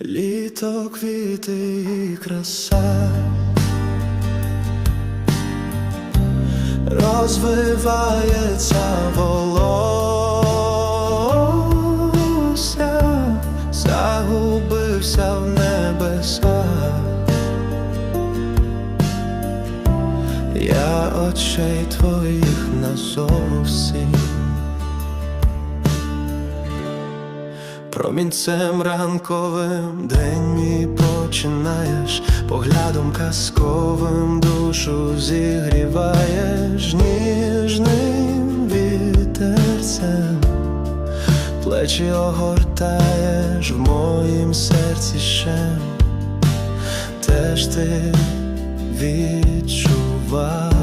Літо, квіти і краса розвивається волосся, загубився в небесах. Я очей твоїх назовсім Промінцем ранковим. День мій починаєш, поглядом казковим душу зігріваєш ніжним вітерцем, плечі огортаєш в моїм серці ще, теж ти відчуваєш.